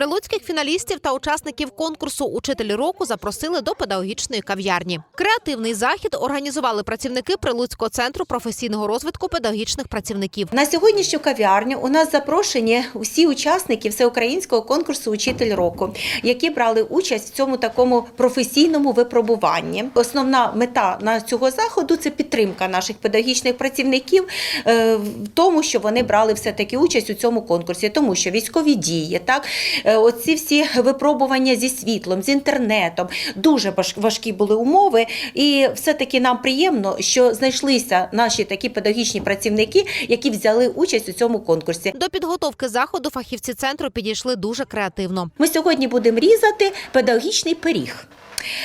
Прилуцьких фіналістів та учасників конкурсу Учителі року запросили до педагогічної кав'ярні. Креативний захід організували працівники Прилуцького центру професійного розвитку педагогічних працівників. На сьогоднішню кав'ярню у нас запрошені усі учасники всеукраїнського конкурсу Учитель року, які брали участь в цьому такому професійному випробуванні. Основна мета на цього заходу це підтримка наших педагогічних працівників е, в тому, що вони брали все таки участь у цьому конкурсі, тому що військові дії, так оці всі випробування зі світлом, з інтернетом, дуже важ- важкі були умови, і все таки нам приємно, що знайшлися наші такі педагогічні працівники, які взяли участь у цьому конкурсі. До підготовки заходу фахівці центру підійшли дуже креативно. Ми сьогодні будемо різати педагогічний пиріг.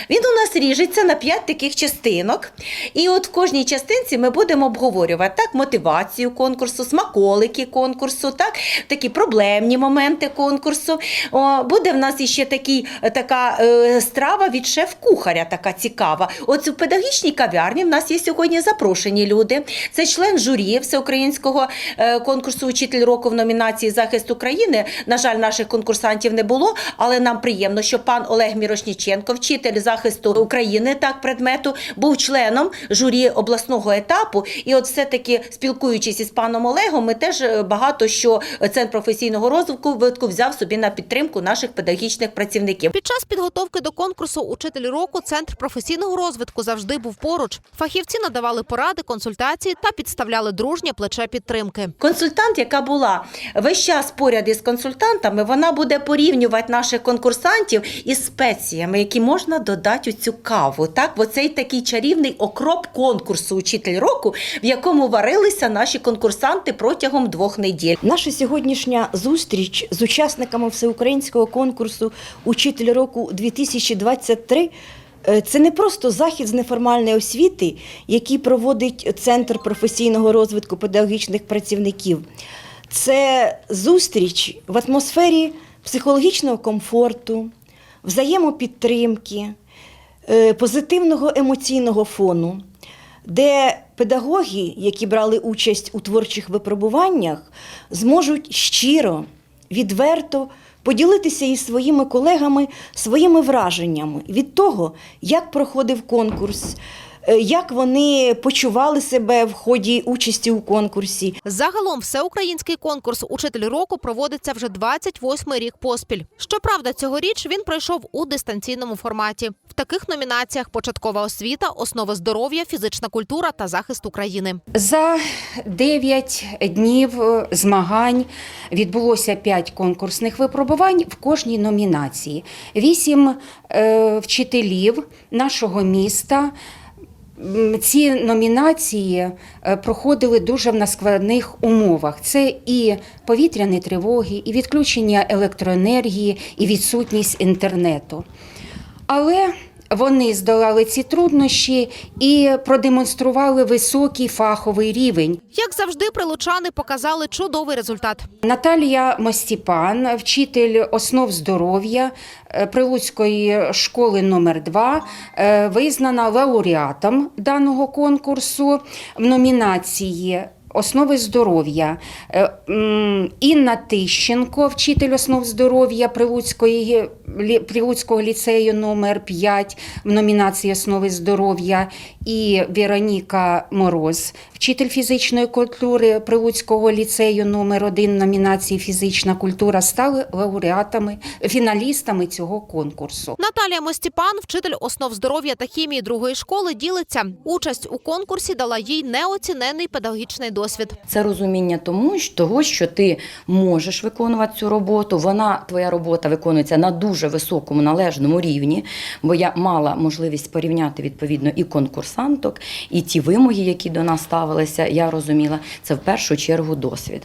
Він у нас ріжеться на п'ять таких частинок. І от в кожній частинці ми будемо обговорювати так, мотивацію конкурсу, смаколики конкурсу, так, такі проблемні моменти конкурсу. О, буде в нас іще такий, е, така е, страва від шеф-кухаря, така цікава. От у педагогічній кав'ярні в нас є сьогодні запрошені люди. Це член журі всеукраїнського е, конкурсу Учитель року в номінації Захист України. На жаль, наших конкурсантів не було, але нам приємно, що пан Олег Мірошніченко, вчитель захисту України, так предмету, був членом журі обласного етапу. І от все-таки спілкуючись із паном Олегом, ми теж е, багато що центр професійного розвитку взяв собі на підтримку наших педагогічних працівників. Під час підготовки до конкурсу Учителі року центр професійного розвитку завжди був поруч. Фахівці надавали поради, консультації та підставляли дружнє плече підтримки. Консультант, яка була весь час поряд із консультантами, вона буде порівнювати наших конкурсантів із спеціями, які можна додати у цю каву. Так, бо цей такий чарівний окроп конкурсу Учитель року, в якому варилися наші конкурсанти протягом двох неділь. Наша сьогоднішня зустріч з учасниками всеукраїнського конкурсу Учитель року 2023 е, це не просто захід з неформальної освіти, який проводить Центр професійного розвитку педагогічних працівників. Це зустріч в атмосфері психологічного комфорту, взаємопідтримки, е, позитивного емоційного фону, де педагоги, які брали участь у творчих випробуваннях, зможуть щиро, відверто поділитися із своїми колегами своїми враженнями від того, як проходив конкурс, як вони почували себе в ході участі у конкурсі, Загалом всеукраїнський конкурс Учитель року проводиться вже 28-й рік поспіль. Щоправда, цьогоріч він пройшов у дистанційному форматі. В таких номінаціях початкова освіта, основи здоров'я, фізична культура та захист України. За 9 днів е, змагань відбулося 5 конкурсних випробувань в кожній номінації. Вісім е, вчителів нашого міста. Ці номінації е, проходили дуже в наскладних умовах. Це і повітряні тривоги, і відключення електроенергії, і відсутність інтернету. Але вони здолали ці труднощі і продемонстрували високий фаховий рівень. Як завжди, прилучани показали чудовий результат. Наталія Мостіпан, вчитель основ здоров'я е, Прилуцької школи номер 2 визнана лауреатом даного конкурсу в номінації. Основи здоров'я Е, Інна Тищенко, вчитель основ здоров'я Прилуцького ліцею номер 5 в номінації Основи здоров'я і Вероніка Мороз, вчитель фізичної культури Прилуцького ліцею номер 1 в номінації Фізична культура стали лауреатами, фіналістами цього конкурсу. Наталія Мостіпан, вчитель основ здоров'я та хімії другої школи, ділиться. Участь у конкурсі дала їй неоцінений педагогічний досвід. Це розуміння тому, що- того, що ти можеш виконувати цю роботу. Вона, твоя робота виконується на дуже високому належному рівні, бо я мала можливість порівняти відповідно і конкурсанток, і ті вимоги, які до нас ставилися. Я розуміла, це в першу чергу досвід.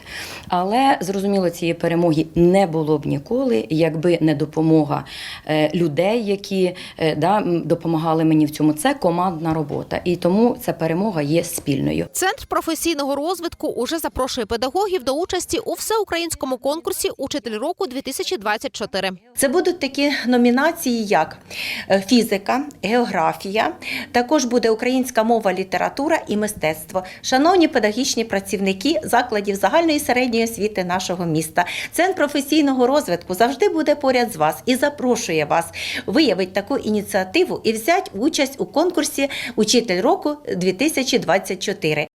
Але зрозуміло, цієї перемоги не було б ніколи, якби не допомога е, людей, які е, да, допомагали мені в цьому. Це командна робота, і тому ця перемога є спільною. Центр професійного розвитку розвитку уже запрошує педагогів до участі у всеукраїнському конкурсі Учитель року 2024 Це будуть такі номінації, як е, фізика, географія, також буде українська мова, література і мистецтво. Шановні педагогічні працівники закладів загальної середньої освіти нашого міста, центр професійного розвитку завжди буде поряд з вас і запрошує вас виявити таку ініціативу і взяти участь у конкурсі Учитель року 2024.